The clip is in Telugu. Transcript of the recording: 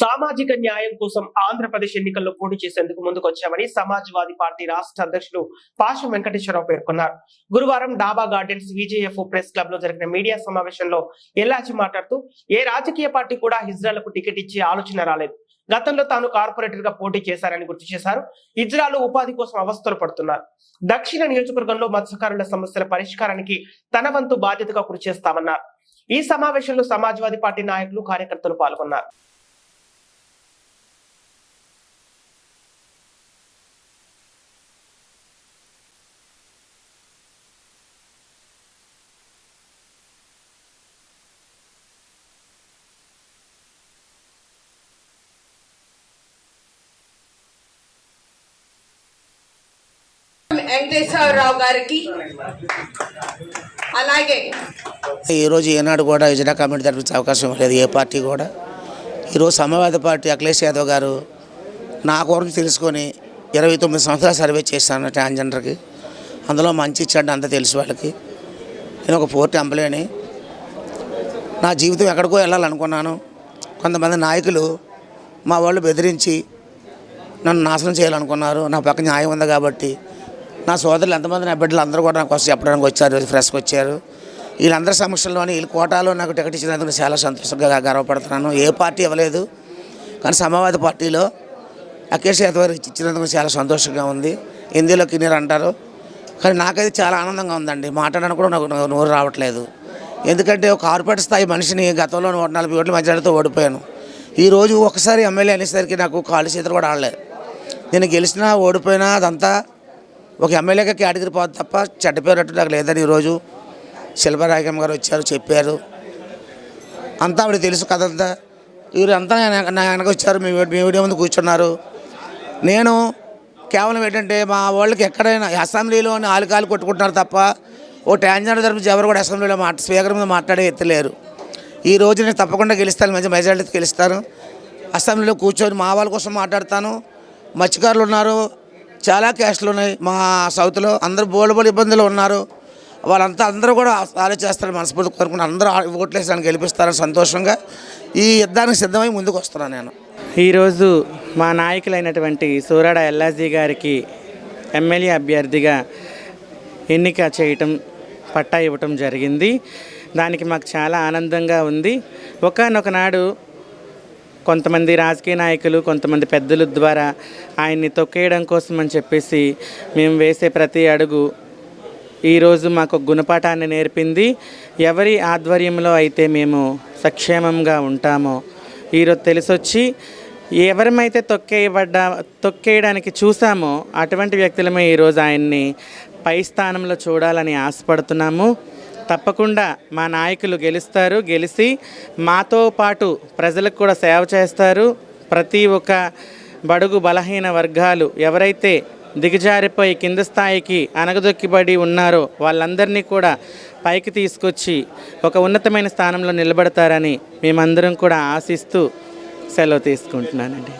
సామాజిక న్యాయం కోసం ఆంధ్రప్రదేశ్ ఎన్నికల్లో పోటీ చేసేందుకు ముందుకొచ్చామని సమాజ్వాదీ పార్టీ రాష్ట్ర అధ్యక్షులు పాషం వెంకటేశ్వరరావు పేర్కొన్నారు. గురువారం డాబా గార్డెన్స్ విజేఎఫ్ ప్రెస్ క్లబ్లో జరిగిన మీడియా సమావేశంలో ఎల్లాచి మాట్లాడుతూ ఏ రాజకీయ పార్టీ కూడా హిజ్రాలకు టికెట్ ఇచ్చే ఆలోచన రాలేదు. గతంలో తాను కార్పొరేటర్గా పోటీ చేశారని గుర్తు చేశారు. ఇజ్రాలు ఉపాధి కోసం అవస్థలు పడుతున్నారు. దక్షిణ నియోజకవర్గంలో మత్స్యకారుల సమస్యల పరిష్కారానికి తన వంతు బాధ్యతగా కృషి చేస్తామన్నారు. ఈ సమావేశంలో సమాజ్వాదీ పార్టీ నాయకులు కార్యకర్తలు పాల్గొన్నారు. వెంకటేశ్వరరావు గారికి. అలాగే ఈరోజు ఏనాడు కూడా యుజనా కమిటీ జరిపించే అవకాశం లేదు ఏ పార్టీ కూడా. ఈరోజు సమాజవాద పార్టీ అఖిలేష్ యాదవ్ గారు నా గురించి తెలుసుకొని ఇరవై తొమ్మిది సంవత్సరాలు సర్వే చేశాను ట్రాన్స్జెండర్కి. అందులో మంచి చెడ్డ అంతా తెలుసు వాళ్ళకి. నేను ఒక పోర్ట్ ఎంప్లాయని నా జీవితం ఎక్కడికో వెళ్ళాలనుకున్నాను. కొంతమంది నాయకులు మా వాళ్ళు బెదిరించి నన్ను నాశనం చేయాలనుకున్నారు. నా పక్క న్యాయం ఉంది కాబట్టి నా సోదరులు ఎంతమంది నా బిడ్డలు అందరూ కూడా నాకు వచ్చి చెప్పడానికి వచ్చారు ఫ్రెష్కి వచ్చారు. వీళ్ళందరి సమక్షంలోని వీళ్ళ కోటాలో నాకు టికెట్ ఇచ్చినందుకు చాలా సంతోషంగా గర్వపడుతున్నాను. ఏ పార్టీ ఇవ్వలేదు కానీ సమాజవాద పార్టీలో అఖిలేష్ యాదవ్ గారికి ఇచ్చినందుకు చాలా సంతోషంగా ఉంది. హిందీలో కిన్నీర్ అంటారు. కానీ నాకైతే చాలా ఆనందంగా ఉందండి. మాట్లాడడానికి కూడా నాకు నోరు రావట్లేదు. ఎందుకంటే ఒక కార్పొరేట్ స్థాయి మనిషిని గతంలో నూట నలభై ఓట్ల మధ్యతో ఓడిపోయాను. ఈరోజు ఒకసారి ఎమ్మెల్యే అనేసరికి నాకు కాళ్ళు చేతులు కూడా ఆడలేదు నేను గెలిచినా ఓడిపోయినా అదంతా ఒక ఎమ్మెల్యేగా కేటగిరి పోతుంది తప్ప చెడ్డ పేరు నాకు లేదని ఈరోజు. శిల్పరాయకమ్మ గారు వచ్చారు చెప్పారు. అంతా ఆవిడ తెలుసు కదంతా వీరు అంతా నా- వెనక వచ్చారు మీ మీ వీడియో ముందు కూర్చున్నారు. నేను కేవలం ఏంటంటే మా వాళ్ళకి ఎక్కడైనా అసెంబ్లీలో ఆలుకాలు కొట్టుకుంటున్నారు తప్ప ఓ ట్రాన్స్జెండర్ తరపు ఎవరు కూడా అసెంబ్లీలో మాట స్పీకర్ మీద మాట్లాడే ఎత్తలేరు ఈ రోజు నేను తప్పకుండా గెలుస్తాను మంచి మెజార్టీతో గెలుస్తాను. అసెంబ్లీలో కూర్చొని మా వాళ్ళ కోసం మాట్లాడతాను. మత్స్యకారులు ఉన్నారు చాలా క్యాస్ట్లు ఉన్నాయి. మా సౌత్లో అందరూ బోల్డ్ ఇబ్బందులు ఉన్నారు. వాళ్ళంతా అందరూ కూడా ఆలోచిస్తారు మనస్ఫూర్తి కోరుకుని అందరూ ఓట్లేసానికి గెలిపిస్తారని సంతోషంగా ఈ యుద్ధానికి సిద్ధమై ముందుకు వస్తున్నాను నేను. ఈరోజు మా నాయకులైనటువంటి సూరాడ ఎల్లాజీ గారికి ఎమ్మెల్యే అభ్యర్థిగా ఎన్నిక చేయటం పట్టా ఇవ్వటం జరిగింది. దానికి మాకు చాలా ఆనందంగా ఉంది. ఒకనొకనాడు కొంతమంది రాజకీయ నాయకులు కొంతమంది పెద్దల ద్వారా ఆయన్ని తొక్కేయడం కోసం అని చెప్పేసి మేము వేసే ప్రతి అడుగు ఈరోజు మాకు గుణపాఠాన్ని నేర్పింది. ఎవరి ఆధ్వర్యంలో అయితే మేము సక్షేమంగా ఉంటామో ఈరోజు తెలిసొచ్చి ఎవరమైతే తొక్కేయబడ్డా తొక్కేయడానికి చూసామో అటువంటి వ్యక్తులమే ఈరోజు ఆయన్ని పై స్థానంలో చూడాలని ఆశపడుతున్నాము. తప్పకుండా మా నాయకులు గెలుస్తారు గెలిచి మాతో పాటు ప్రజలకు కూడా సేవ చేస్తారు. ప్రతి ఒక్క బడుగు బలహీన వర్గాలు ఎవరైతే దిగజారిపోయి కింద స్థాయికి అనగదొక్కిబడి ఉన్నారో వాళ్ళందరినీ కూడా పైకి తీసుకొచ్చి ఒక ఉన్నతమైన స్థానంలో నిలబడతారని మేమందరం కూడా ఆశిస్తూ సెలవు తీసుకుంటున్నానండి.